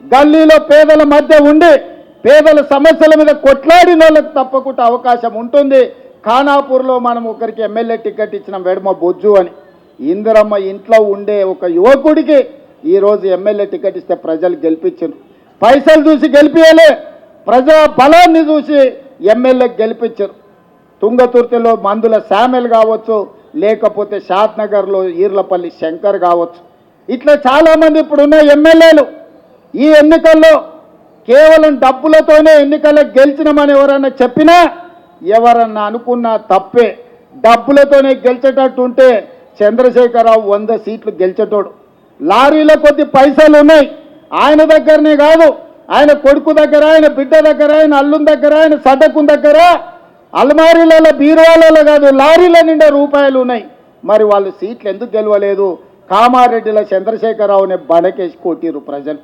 గల్లీలో పేదల మధ్య ఉండి పేదల సమస్యల మీద కొట్లాడిన వాళ్ళకి తప్పకుండా అవకాశం ఉంటుంది. ఖానాపూర్లో మనం ఒకరికి ఎమ్మెల్యే టికెట్ ఇచ్చిన వెడమ బొజ్జు అని. ఇందిరమ్మ ఇంట్లో ఉండే ఒక యువకుడికి ఈరోజు ఎమ్మెల్యే టికెట్ ఇస్తే ప్రజలు గెలిపించారు. పైసలు చూసి గెలిపించలే ప్రజా బలాన్ని చూసి ఎమ్మెల్యే గెలిపించారు. తుంగతుర్తిలో మందుల శామెల్ కావచ్చు లేకపోతే షాద్ నగర్లో ఈర్లపల్లి శంకర్ కావచ్చు. ఇట్లా చాలామంది ఇప్పుడున్న ఎమ్మెల్యేలు ఈ ఎన్నికల్లో కేవలం డబ్బులతోనే ఎన్నికల్లో గెలిచినామని ఎవరన్నా చెప్పినా ఎవరన్నా అనుకున్నా తప్పే. డబ్బులతోనే గెలిచేటట్టు ఉంటే చంద్రశేఖరరావు వంద సీట్లు గెలిచేటోడు. లారీలో కొద్ది పైసలు ఉన్నాయి. ఆయన దగ్గరనే కాదు. ఆయన కొడుకు దగ్గర ఆయన బిడ్డ దగ్గర ఆయన అల్లుని దగ్గర ఆయన సడకు దగ్గర అల్మారీలలో బీరువాలలో కాదు లారీల నిండా రూపాయలు ఉన్నాయి. మరి వాళ్ళు సీట్లు ఎందుకు గెలవలేదు? కామారెడ్డిలో చంద్రశేఖరరావుని బడకేసి కొట్టిరు ప్రజలు.